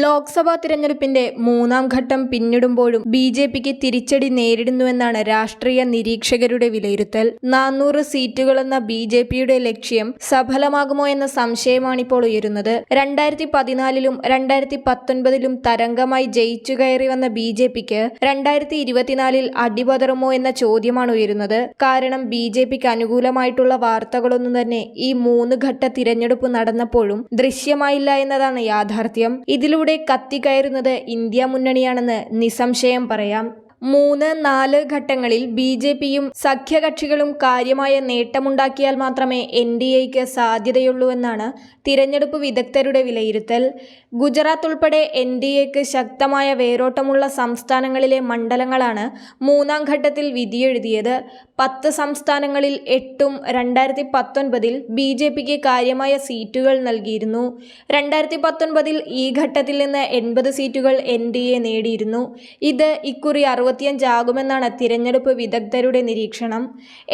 ലോക്സഭാ തിരഞ്ഞെടുപ്പിന്റെ മൂന്നാം ഘട്ടം പിന്നിടുമ്പോഴും ബി ജെ പിക്ക് തിരിച്ചടി നേരിടുന്നുവെന്നാണ് രാഷ്ട്രീയ നിരീക്ഷകരുടെ വിലയിരുത്തൽ. നാനൂറ് സീറ്റുകളെന്ന ബി ജെ പിയുടെ ലക്ഷ്യം സഫലമാകുമോ എന്ന സംശയമാണിപ്പോൾ ഉയരുന്നത്. രണ്ടായിരത്തി പതിനാലിലും രണ്ടായിരത്തി പത്തൊൻപതിലും തരംഗമായി ജയിച്ചു കയറി വന്ന ബി ജെ പിക്ക് രണ്ടായിരത്തി ഇരുപത്തിനാലിൽ അടിപതറുമോ എന്ന ചോദ്യമാണ് ഉയരുന്നത്. കാരണം ബി ജെ പിക്ക് അനുകൂലമായിട്ടുള്ള വാർത്തകളൊന്നും തന്നെ ഈ മൂന്ന് ഘട്ട തിരഞ്ഞെടുപ്പ് നടന്നപ്പോഴും ദൃശ്യമായില്ല എന്നതാണ് യാഥാർത്ഥ്യം. ഇതിലൂടെ കത്തിക്കയറുന്നത് ഇന്ത്യ മുന്നണിയാണെന്ന് നിസ്സംശയം പറയാം. മൂന്ന് നാല് ഘട്ടങ്ങളിൽ ബി ജെ പിയും സഖ്യകക്ഷികളും കാര്യമായ നേട്ടമുണ്ടാക്കിയാൽ മാത്രമേ എൻ ഡി എക്ക് സാധ്യതയുള്ളൂവെന്നാണ് തിരഞ്ഞെടുപ്പ് വിദഗ്ധരുടെ വിലയിരുത്തൽ. ഗുജറാത്ത് ഉൾപ്പെടെ എൻ ഡി എക്ക് ശക്തമായ വേരോട്ടമുള്ള സംസ്ഥാനങ്ങളിലെ മണ്ഡലങ്ങളാണ് മൂന്നാം ഘട്ടത്തിൽ വിധിയെഴുതിയത്. പത്ത് സംസ്ഥാനങ്ങളിൽ എട്ടും രണ്ടായിരത്തി പത്തൊൻപതിൽ ബി ജെ പിക്ക് കാര്യമായ സീറ്റുകൾ നൽകിയിരുന്നു. രണ്ടായിരത്തി പത്തൊൻപതിൽ ഈ ഘട്ടത്തിൽ നിന്ന് എൺപത് സീറ്റുകൾ എൻ ഡി എ നേടിയിരുന്നു. ഇത് ഇക്കുറി അറുപത്തിയഞ്ചാകുമെന്നാണ് തിരഞ്ഞെടുപ്പ് വിദഗ്ധരുടെ നിരീക്ഷണം.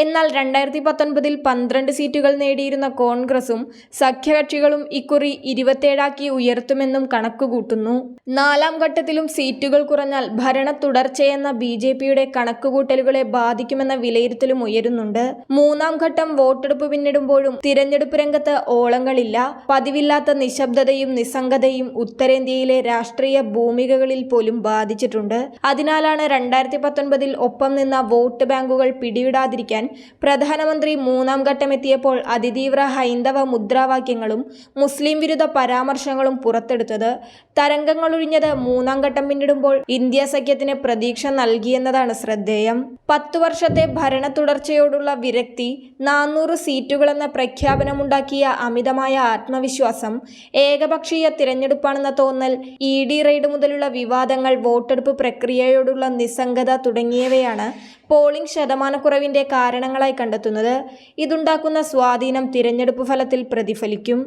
എന്നാൽ രണ്ടായിരത്തി പത്തൊൻപതിൽ പന്ത്രണ്ട് സീറ്റുകൾ നേടിയിരുന്ന കോൺഗ്രസും സഖ്യകക്ഷികളും ഇക്കുറി ഇരുപത്തേഴാക്കി ഉയർത്തുമെന്നും കണക്കുകൂട്ടുന്നു. നാലാം ഘട്ടത്തിലും സീറ്റുകൾ കുറഞ്ഞാൽ ഭരണ തുടർച്ചയെന്ന ബി ജെ പിയുടെ കണക്കുകൂട്ടലുകളെ ബാധിക്കുമെന്ന വിലയിരുത്തലും ഉയരുന്നുണ്ട്. മൂന്നാം ഘട്ടം വോട്ടെടുപ്പ് പിന്നിടുമ്പോഴും തിരഞ്ഞെടുപ്പ് രംഗത്ത് ഓളങ്ങളില്ല. പതിവില്ലാത്ത നിശബ്ദതയും നിസ്സംഗതയും ഉത്തരേന്ത്യയിലെ രാഷ്ട്രീയ ഭൂമികകളിൽ പോലും ബാധിച്ചിട്ടുണ്ട്. അതിനാലാണ് രണ്ടായിരത്തി പത്തൊൻപതിൽ ഒപ്പം നിന്ന വോട്ട് ബാങ്കുകൾ പിടിവിടാതിരിക്കാൻ പ്രധാനമന്ത്രി മൂന്നാം ഘട്ടമെത്തിയപ്പോൾ അതിതീവ്ര ഹൈന്ദവ മുദ്രാവാക്യങ്ങളും മുസ്ലിം വിരുദ്ധ പരാമർശങ്ങളും പുറത്തെടുത്തത്. തരംഗങ്ങളൊഴിഞ്ഞത് മൂന്നാം ഘട്ടം പിന്നിടുമ്പോൾ ഇന്ത്യ സഖ്യത്തിന് പ്രതീക്ഷ നൽകിയെന്നതാണ് ശ്രദ്ധേയം. പത്തു വർഷത്തെ ഭരണ തുടർച്ചയോടുള്ള വിരക്തി നാനൂറ് സീറ്റുകളെന്ന പ്രഖ്യാപനമുണ്ടാക്കിയ അമിതമായ ആത്മവിശ്വാസം ഏകപക്ഷീയ തിരഞ്ഞെടുപ്പാണെന്ന തോന്നൽ ഇ ഡി റെയ്ഡ് മുതലുള്ള വിവാദങ്ങൾ വോട്ടെടുപ്പ് പ്രക്രിയയോടുള്ള നിസ്സംഗത തുടങ്ങിയവയാണ് പോളിംഗ് ശതമാനക്കുറവിന്റെ കാരണങ്ങളായി കണ്ടെത്തുന്നത്. ഇതുണ്ടാക്കുന്ന സ്വാധീനം തിരഞ്ഞെടുപ്പ് ഫലത്തിൽ പ്രതിഫലിക്കും.